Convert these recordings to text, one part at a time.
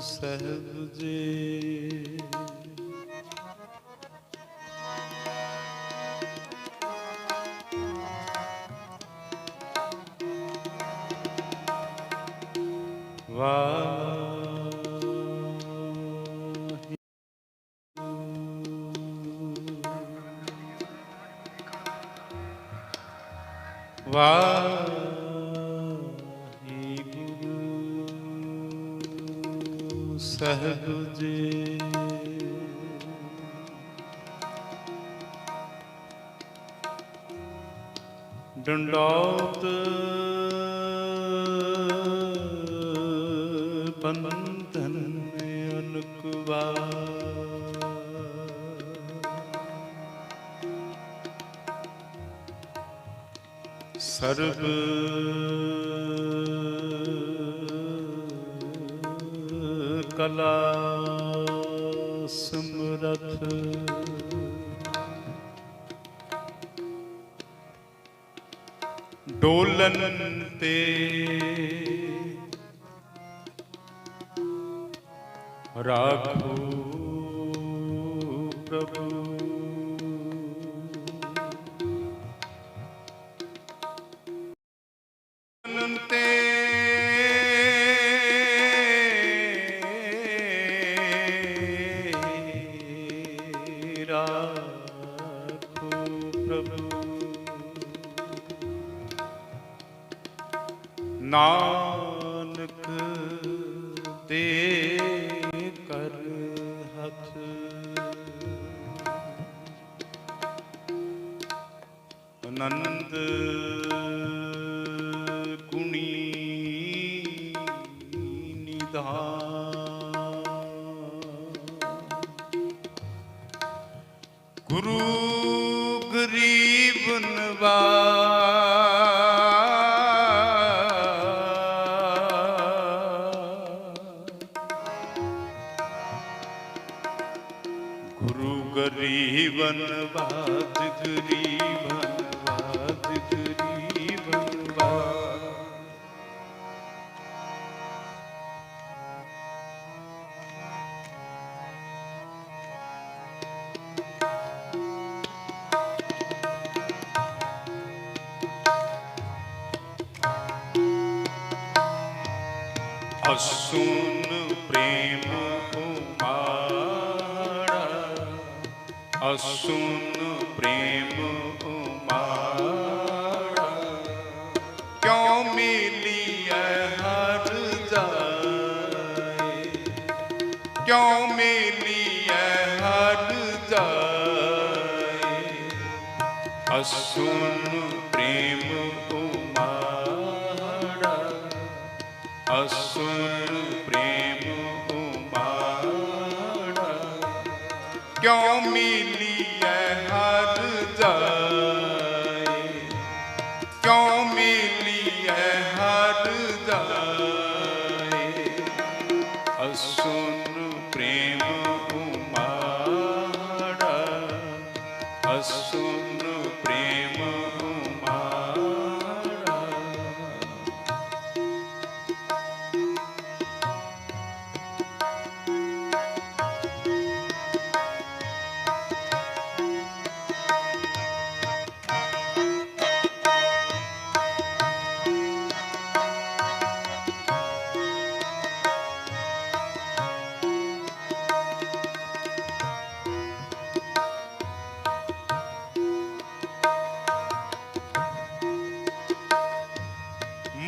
ਸਹਿਬ ਜੀ। ਵਾਹਿਗੁਰੂ ਸਹਿਬ ਜੀ ਡੰਡੌਤ ਬੰਧਨ ਅਨੁਕਵਾ ਸਰਬ ਕਲਾ ਸਮਰਥ ਡੋਲਨ ਤੇ ਰਾਖੋ ਪ੍ਰਭੂ। ਤੇ ਅਨੰਦ ਗੁਣੀ ਨਿਧਾਨ। ਗੁਰੂ ਗਰੀਬ ਨਵਾਜ ਗੁਰੂ ਅਸੁਨ ਪ੍ਰੇਮ ਉਮਾੜਾ ਅਸੁਨ ਪ੍ਰੇਮ ਉਮਾੜਾ ਕਿਉ ਮਿਲੀਐ ਹਰ ਜਾਏ। ਕਿਉ ਮਿਲੀਐ ਹਰ ਜਾਏ? ਅਸੁਨ ਪ੍ਰੇਮ ਉਮਾੜਾ। ਅਸੁਨ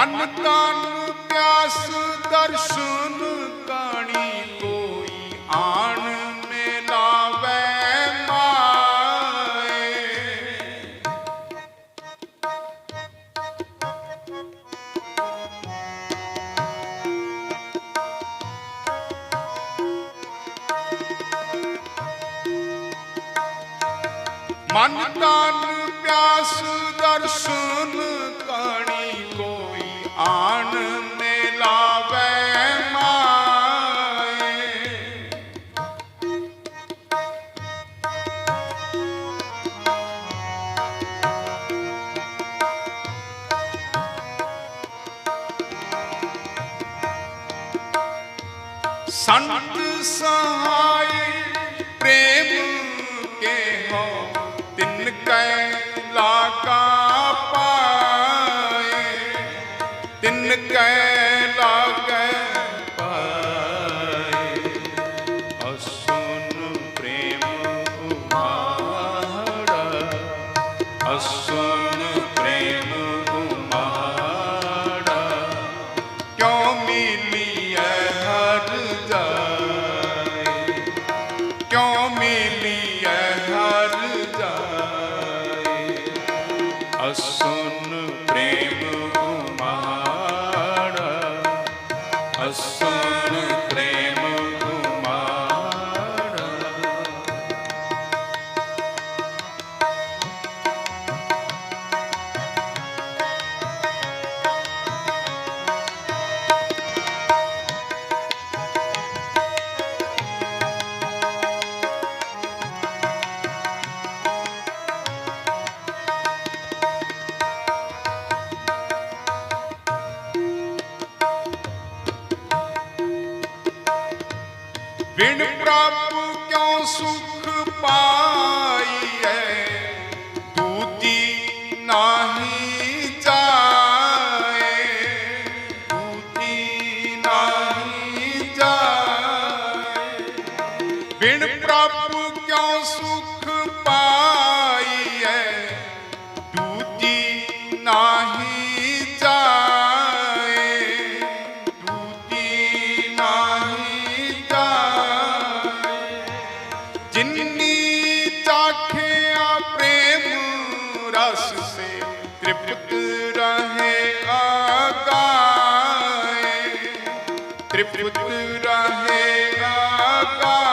ਮਨ ਤਨ ਪਿਆਸ ਦਰਸ਼ਨ ਕਾਣੀ ਕੋਈ ਆਣ ਮਿਲਾਵੇ ਮਾਏ। ਮਨ ਤਨ ਪਿਆਸ ਦਰਸ਼ਨ சண்டு சாயை ਸੁਖ ਪਾ ਰਹੇਗਾ ਕਾ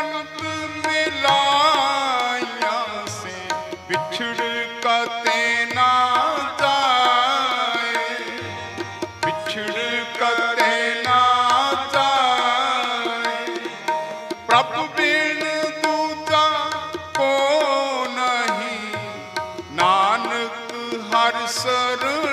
ਜਨਤ ਮਿਲਾਇਆ ਨਾ ਪਿਛੜ ਕਤੇ ਨਾ ਜਾਏ। ਦੂਜਾ ਕੋ ਨਹੀਂ। ਨਾਨਕ ਹਰ ਸਰਬ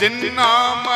ಚಿನ್ನಾಮ